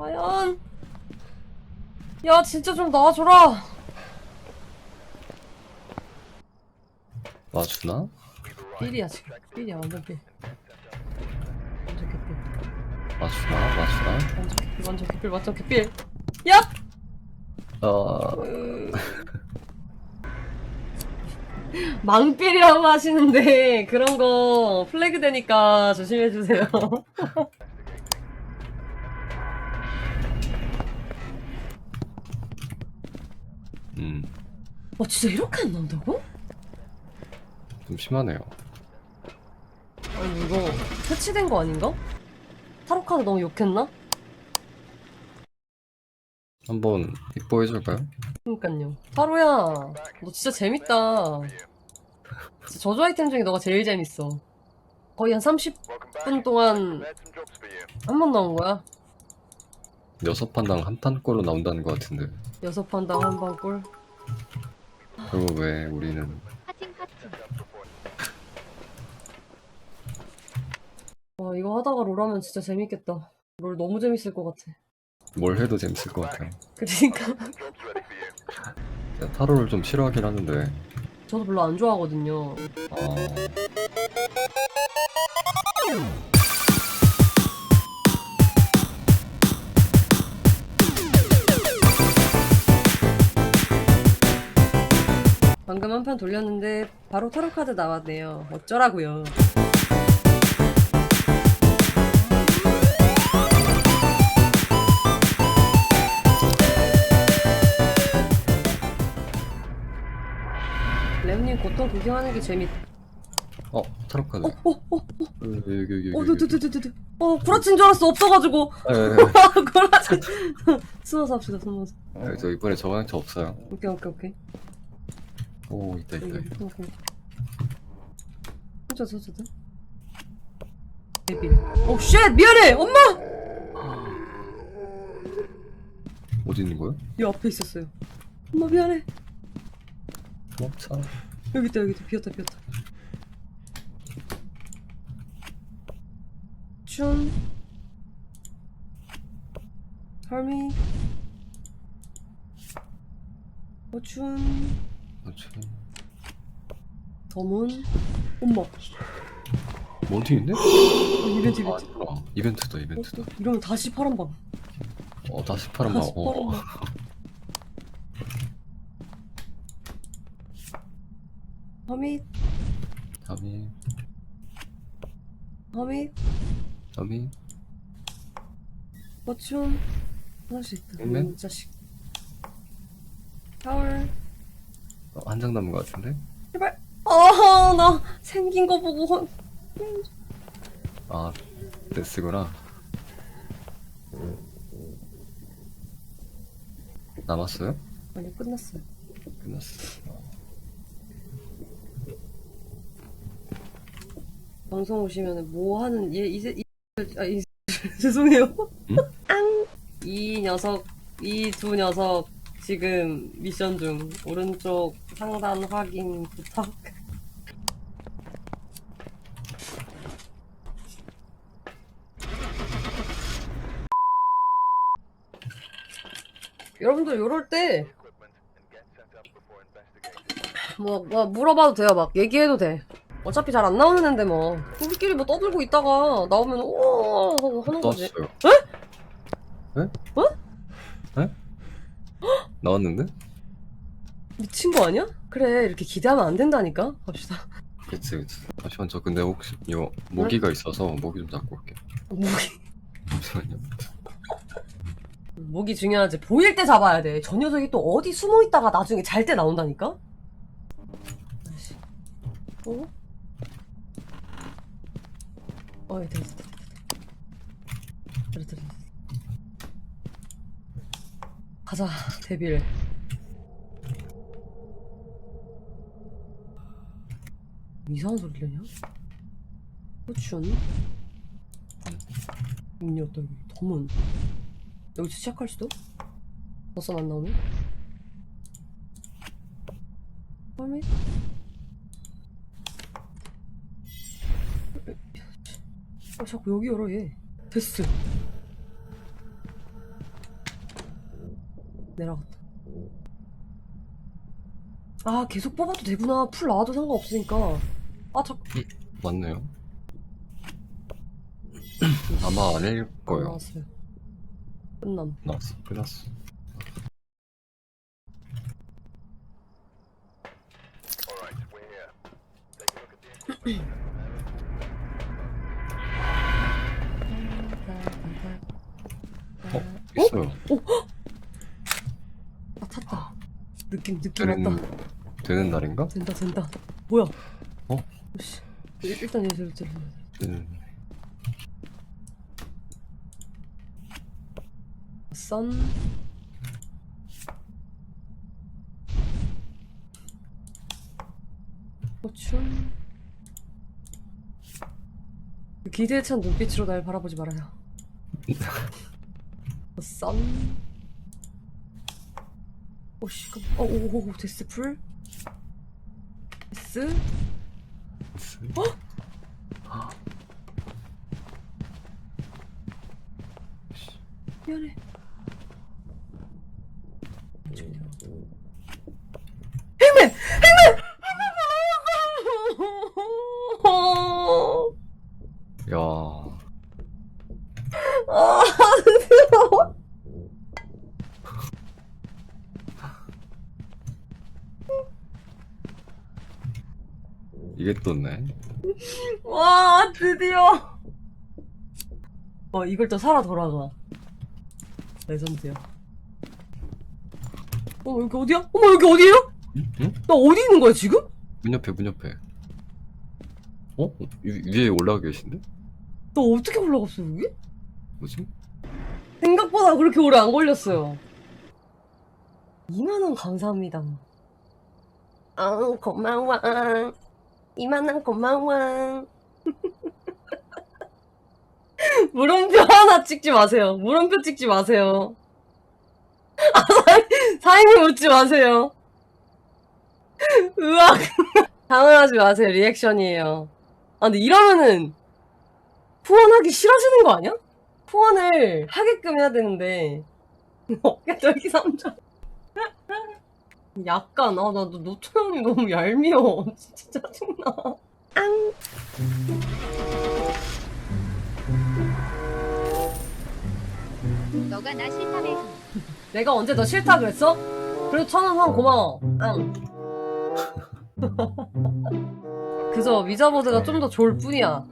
과연 야 진짜 좀 나와줘라 놔주나? 삘이야 지금 삘이야 완전 삘 완전 개삘 놔주나? 놔주나? 완전 개삘 완전 개삘 완전 개삘 야! 어... 망삘이라고 하시는데 그런 거 플래그 되니까 조심해주세요 음... 와 진짜 이렇게 안 나온다고? 좀 심하네요 아니 이거 패치된 거 아닌가? 타로 카드 너무 욕했나? 한번 입보해줄까요? 그니까요. 타로야, 너 진짜 재밌다. 진짜 저주 아이템 중에 너가 제일 재밌어. 거의 한 30분 동안 한 번 나온 거야. 여섯 판당 한 판꼴로 나온다는 것 같은데 여섯 판당 한방 꼴. 그리고 왜 우리는 파팅 파팅 와, 이거 하다가 롤 하면 진짜 재밌겠다. 롤 너무 재밌을 것 같아. 뭘 해도 재밌을 것 같아요 그러니까. 제가 타로를 좀 싫어하긴 하는데 저도 별로 안 좋아하거든요. 어... 방금 한 판 돌렸는데 바로 타로 카드 나왔네요. 어쩌라고요. 램님 고통 구경하는 게 재밌. 어? 타로 카드 어, 어, 어, 여기 여기 여기 어, 여기 두두두두두. 어, 구라친 줄 알았어. 없어가지고. 예, 예, 구라친. 숨어서 합시다. 숨어서. 예. 저 이번에 저방향차 없어요 오케이, 오케이, 오케이. 오 있다 있다 여기, 있다 서서든. 데빌. 오, 쉣! 미안해! 엄마! 어디 있는 거야? 이 앞에 있었어요. 엄마 미안해. 도망차 여기 있다, 여기 있다. 비었다, 비었다. 춘. 할미. 어춘. 더문. 엄마. 있네? 어, 이벤트, 아, 이벤트. 아, 이벤트다 이벤트다 어, 이러면 다시 파란 방. 어 다시 파란 방 다시 파란 어. 방. 허밋, 다미 허밋, 다미 어춘. 하나씩 있다. 네. 이 자식. 타월. 어, 한 장 남은 것 같은데? 제발. 아, 나 생긴 거 보고 헌- 아 데스구나 남았어요? 아니 끝났어요. 끝났어 방송 오시면은 뭐 하는 얘 이제 이, 아, 이 죄송해요. 응? 앙. 이 녀석 이 두 녀석 지금 미션 중 오른쪽 상단 확인 부탁. 여러분들 요럴 때 뭐, 뭐 물어봐도 돼요. 막 얘기해도 돼. 어차피 잘 안 나오는 앤데 뭐 우리끼리 뭐 떠들고 있다가 나오면 오 하는 거지. 떴어요 에? 어? 에? 나왔는데? 미친 거 아니야? 그래 이렇게 기대하면 안 된다니까. 갑시다. 그치 그치 잠시만 저 근데 혹시 요 모기가 있어서 모기 좀 잡고 올게 목이 잠시만요 목이 중요하지. 보일 때 잡아야 돼. 저 녀석이 또 어디 숨어 있다가 나중에 잘 때 나온다니까. 아이씨. 어? 어, 됐다, 됐다, 됐다. 그래, 그래. 가자, 데빌. 이상한 소리 들리냐? 호춘. 음료다, 여기. 더문. 여기서 시작할 수도? 버섯 안 나오면? 화면? 아, 자꾸 여기 열어, 얘. 됐어. 내려갔다. 아, 계속 뽑아도 되구나. 풀 나와도 상관없으니까. 아, 저, 맞네요. 아마 아닐 안 거예요. 나왔어요. 끝남. 나왔어. 끝났어. 어? 느낌, 느낌 되는, 왔다. 되는 날인가? 된다, 된다. 뭐야? 어? 씨. 일- 일단 여기서 일단. 음, 선. 고춘. 기대에 찬 눈빛으로 날 바라보지 말아요. 선. 오씨, 깜- 어, 오, 오, 오, 데스 풀. 데스. 미안해. 행맨! 행맨! 야, 아, 드디어. 이게 떴네. 와, 드디어. 어, 이걸 또 살아 돌아가. 레전드야. 어, 여기 어디야? 어머, 여기 어디에요? 응? 응? 나 어디 있는 거야, 지금? 문 옆에, 문 옆에. 어? 위, 위에 올라가 계신데? 나 어떻게 올라갔어, 여기? 뭐지? 생각보다 그렇게 오래 안 걸렸어요. 2만원 감사합니다. 아, 고마워. 2만원 고마워. 물음표 하나 찍지 마세요. 물음표 찍지 마세요. 아, 사- 사인님 웃지 마세요. 으악. 당황하지 마세요. 리액션이에요. 아, 근데 이러면은 후원하기 싫어지는 거 아니야? 후원을 하게끔 해야 되는데 어깨 저기 3점 약간 아 나 노트형이 너무 얄미워. 진짜 짜증나. 앙. 너가 나 싫다며. 내가 언제 너 싫다 그랬어? 그래도 천원 후원 고마워. 앙. 그저 위자보드가 좀 더 좋을 뿐이야